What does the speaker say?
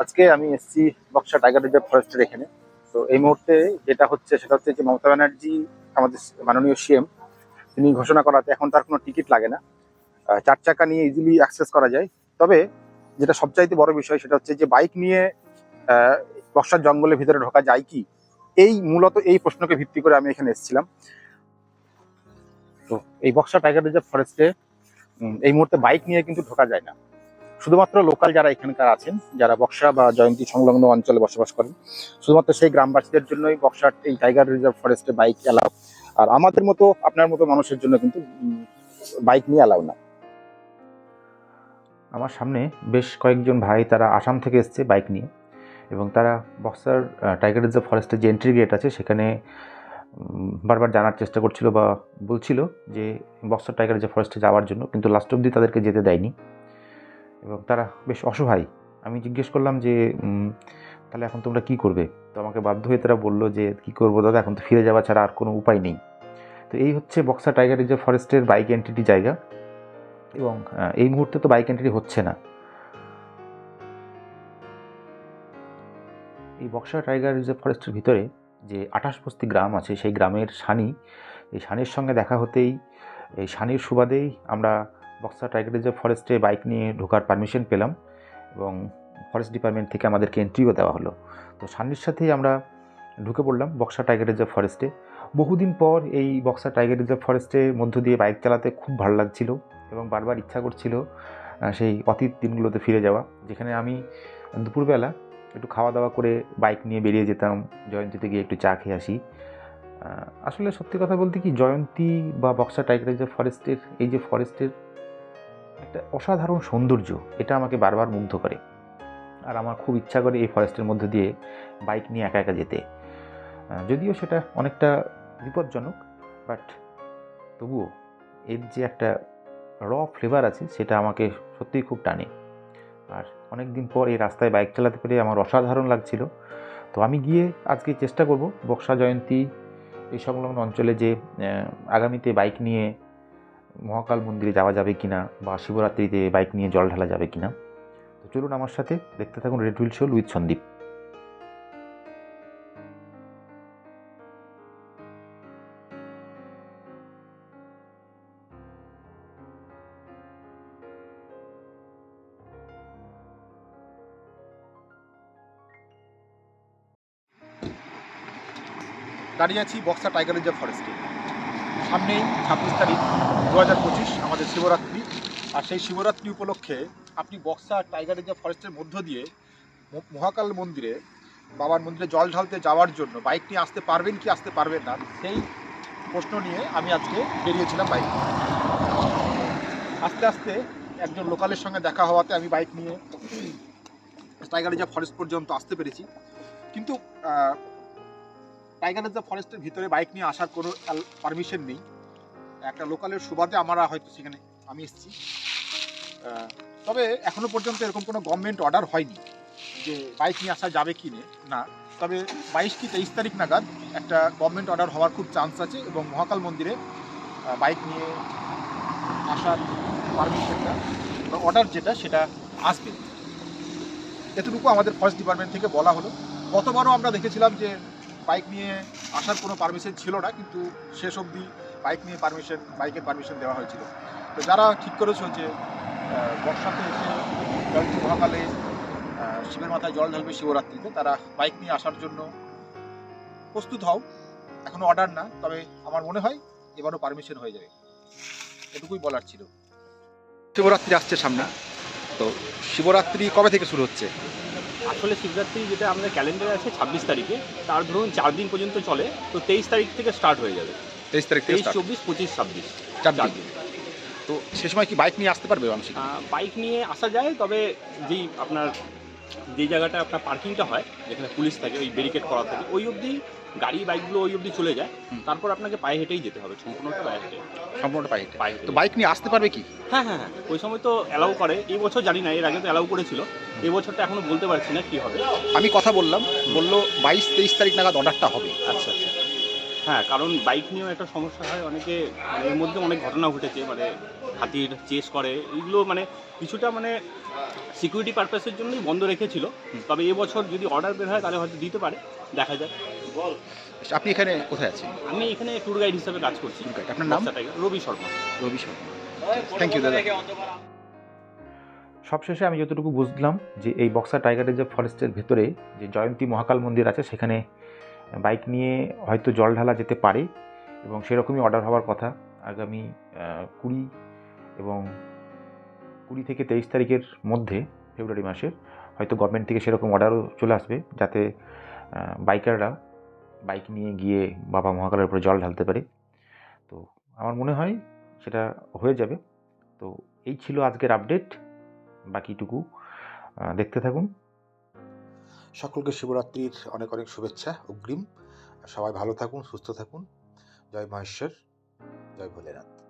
আজকে আমি এসেছি বক্সা টাইগার রিজার্ভ ফরেস্টের এখানে। তো এই মুহূর্তে যেটা হচ্ছে সেটা হচ্ছে যে মমতা ব্যানার্জি, আমাদের মাননীয় সিএম, তিনি ঘোষণা করাতে এখন তার কোনো টিকিট লাগে না। চার চাকা নিয়ে ইজিলি অ্যাক্সেস করা যায়। তবে যেটা সবচাইতে বড় বিষয় সেটা হচ্ছে যে বাইক নিয়ে বক্সার জঙ্গলের ভিতরে ঢোকা যায় কি? এই মূলত এই প্রশ্নকে ভিত্তি করে আমি এখানে এসেছিলাম। তো এই বক্সা টাইগার রিজার্ভ ফরেস্টে এই মুহূর্তে বাইক নিয়ে কিন্তু ঢোকা যায় না। শুধুমাত্র লোকাল যারা এখানকার আছেন, যারা বক্সা বা জয়ন্তী সংলগ্ন অঞ্চলে বসবাস করেন, শুধুমাত্র সেই গ্রামবাসীদের জন্যই বক্সার এই টাইগার রিজার্ভ ফরেস্টে বাইক অ্যালাউ। আর আমাদের মতো, আপনার মতো মানুষের জন্য কিন্তু বাইক নিয়ে অ্যালাউ না। আমার সামনে বেশ কয়েকজন ভাই তারা আসাম থেকে এসছে বাইক নিয়ে, এবং তারা বক্সার টাইগার রিজার্ভ ফরেস্টের যে এন্ট্রি গেট আছে, সেখানে বারবার জানার চেষ্টা করছিল বা বলছিল যে বক্সার, টাইগার রিজার্ভ ফরেস্টে যাওয়ার জন্য, কিন্তু লাস্ট অবধি তাদেরকে যেতে দেয়নি। এবং তারা বেশ অসহায়। আমি জিজ্ঞেস করলাম যে তাহলে এখন তোমরা কি করবে? তো আমাকে বাধ্য হয়ে তারা বলল যে, কি করব দাদা? এখন তো ফিরে যাওয়া ছাড়া আর কোনো উপায় নেই। তো এই হচ্ছে বক্সা টাইগার রিজার্ভ ফরেস্টের বাইক এন্ট্রিটি জায়গা। এবং এই মুহূর্তে তো বাইক এন্ট্রি হচ্ছে না। এই বক্সা টাইগার রিজার্ভ ফরেস্টের ভিতরে যে আঠাশ বস্তি গ্রাম আছে, সেই গ্রামের সানি এই সানির সঙ্গে দেখা হতেই, এই সানির সুবাদেই আমরা বক্সা টাইগার রিজার্ভ ফরেস্টে বাইক নিয়ে ঢোকার পারমিশন পেলাম এবং ফরেস্ট ডিপার্টমেন্ট থেকে আমাদেরকে এন্ট্রিও দেওয়া হলো। তো সানির সাথেই আমরা ঢুকে পড়লাম বক্সা টাইগার রিজার্ভ ফরেস্টে বহুদিন পর এই বক্সা টাইগার রিজার্ভ ফরেস্টের মধ্য দিয়ে বাইক চালাতে খুব ভালো লাগছিল এবং বারবার ইচ্ছা করছিল সেই অতীত দিনগুলোতে ফিরে যাওয়া। যেখানে আমি দুপুরবেলা একটু খাওয়া দাওয়া করে বাইক নিয়ে বেরিয়ে যেতাম, জয়ন্তীতে গিয়ে একটু চা খেয়ে আসি। আসলে সত্যি কথা বলতে কি, জয়ন্তী বা বক্সা টাইগার রিজার্ভ ফরেস্টের এই যে ফরেস্টের একটা অসাধারণ সৌন্দর্য, এটা আমাকে বারবার মুগ্ধ করে। আর আমার খুব ইচ্ছা করে এই ফরেস্টের মধ্যে দিয়ে বাইক নিয়ে একা একা যেতে। যদিও সেটা অনেকটা বিপজ্জনক বাট তবুও এর যে একটা র ফ্লেভার আছে, সেটা আমাকে সত্যিই খুব টানে। আর অনেক দিন পর এই রাস্তায় বাইক চালাতে পেরে আমার অসাধারণ লাগছিল। তো আমি গিয়ে আজকে চেষ্টা করব বক্সা জয়ন্তী এই সংলগ্ন অঞ্চলে যে আগামীতে বাইক নিয়ে মহাকাল মন্দিরে যাওয়া যাবে কিনা বা শিবরাত্রিতে বাইক নিয়ে জল ঢালা যাবে কিনা? তো চলুন আমার সাথে দেখতে থাকুন red wheel show with Sandeep দাঁড়িয়ে আছি বক্সা টাইগার রিজার্ভ ফরেস্টে। সামনেই ছাব্বিশ তারিখ দু হাজার পঁচিশ আমাদের শিবরাত্রি আর সেই শিবরাত্রি উপলক্ষে আপনি বক্সা টাইগার রিজার্ভ ফরেস্টের মধ্য দিয়ে মহাকাল মন্দিরে, বাবার মন্দিরে জল ঢালতে যাওয়ার জন্য বাইক নিয়ে আসতে পারবেন কি আসতে পারবেন না, সেই প্রশ্ন নিয়ে আমি আজকে বেরিয়েছিলাম বাইক। আস্তে আস্তে একজন লোকালের সঙ্গে দেখা হওয়াতে আমি বাইক নিয়ে টাইগার রিজার্ভ ফরেস্ট পর্যন্ত আসতে পেরেছি কিন্তু টাইগার রিজার্ভ ফরেস্টের ভিতরে বাইক নিয়ে আসার কোনো পারমিশন নেই। একটা লোকালের সুবাদে আমরা হয়তো সেখানে, আমি এসেছি। তবে এখনও পর্যন্ত এরকম কোনো গভর্নমেন্ট অর্ডার হয়নি যে বাইক নিয়ে আসা যাবে কি নে- না তবে বাইশ কি তেইশ তারিখ নাগাদ একটা গভর্নমেন্ট অর্ডার হওয়ার খুব চান্স আছে এবং মহাকাল মন্দিরে বাইক নিয়ে আসার পারমিশনটা বা অর্ডার যেটা, সেটা আসবে। এতটুকু আমাদের ফরেস্ট ডিপার্টমেন্ট থেকে বলা হলো। গতবারও আমরা দেখেছিলাম যে বাইক নিয়ে আসার কোনো পারমিশন ছিল না কিন্তু শেষ অবধি বাইক নিয়ে পারমিশন বাইকের পারমিশন দেওয়া হয়েছিল। তো যারা ঠিক করেছ যে বর্ষাতে এসে জয়ন্তী মহাকালে শিবের মাথায় জল ঢালবে শিবরাত্রিতে, তারা বাইক নিয়ে আসার জন্য প্রস্তুত হও। এখনও অর্ডার না, তবে আমার মনে হয় এবারও পারমিশন হয়ে যাবে। এটুকুই বলার ছিল। শিবরাত্রি আসছে সামনে। তো শিবরাত্রি কবে থেকে শুরু হচ্ছে? আসলে শিবরাত্রি যেটা আমাদের ক্যালেন্ডারে আছে ছাব্বিশ তারিখে তার ধরুন চার দিন পর্যন্ত চলে তো তেইশ তারিখ থেকে স্টার্ট হয়ে যাবে। তেইশ তারিখ তেইশ চব্বিশ পঁচিশ ছাব্বিশ চার দিন। তো সে সময় কি বাইক নিয়ে আসতে পারবে মানুষ বাইক নিয়ে আসা যায় তবে যেই আপনার যেই জায়গাটা আপনার পার্কিংটা হয় যেখানে পুলিশ থাকে ওই ব্যারিকেড করা থাকে ওই অবধি গাড়ি বাইকগুলো ওই অবধি চলে যায়। তারপর আপনাকে পায়ে হেঁটেই যেতে হবে সম্পূর্ণটা পায়ে হেঁটে। সম্পূর্ণ বাইক তো বাইক নিয়ে আসতে পারবে কি? হ্যাঁ হ্যাঁ হ্যাঁ ওই সময় তো অ্যালাউ করে। এই বছর জানি না এর আগে তো অ্যালাউ করেছিল। এই বছরটা এখনও বলতে পারছি না কি হবে। আমি কথা বললাম বলল বাইশ তেইশ তারিখ নাগাদ অর্ডারটা হবে। আচ্ছা আচ্ছা। হ্যাঁ কারণ বাইক নিয়েও একটা সমস্যা হয়। অনেকে মানে এর মধ্যে অনেক ঘটনা ঘটেছে মানে হাতির চেস করে। এইগুলো মানে কিছুটা মানে সিকিউরিটি পারপাসের জন্যই বন্ধ রেখেছিল। তবে এবছর যদি অর্ডার বের হয় তাহলে হয়তো দিতে পারে দেখা যাক। আপনি এখানে কোথায় আছেন? আমি এখানে ট্যুর গাইড হিসাবে কাজ করছি। আপনার নাম? রবি শর্মা। রবি শর্মা। থ্যাংক ইউ দাদা। সবশেষে আমি যতটুকু বুঝলাম যে এই বক্সা টাইগার রিজার্ভ ফরেস্টের ভেতরে যে জয়ন্তী মহাকাল মন্দির আছে সেখানে বাইক নিয়ে হয়তো জল ঢালা যেতে পারে এবং সেরকমই অর্ডার হওয়ার কথা। আগামী কুড়ি এবং কুড়ি থেকে তেইশ তারিখের মধ্যে ফেব্রুয়ারি মাসের হয়তো গভর্নমেন্ট থেকে সেরকম অর্ডারও চলে আসবে যাতে বাইকাররা বাইক নিয়ে গিয়ে বাবা মহাকালের উপরে জল ঢালতে পারি। তো আমার মনে হয় সেটা হয়ে যাবে। তো এই ছিল আজকের আপডেট বাকিটুকু দেখতে থাকুন। সকলকে শিবরাত্রির অনেক অনেক শুভেচ্ছা অগ্রিম। সবাই ভালো থাকুন, সুস্থ থাকুন। জয় মহেশ্বর, জয় ভোলেনাথ।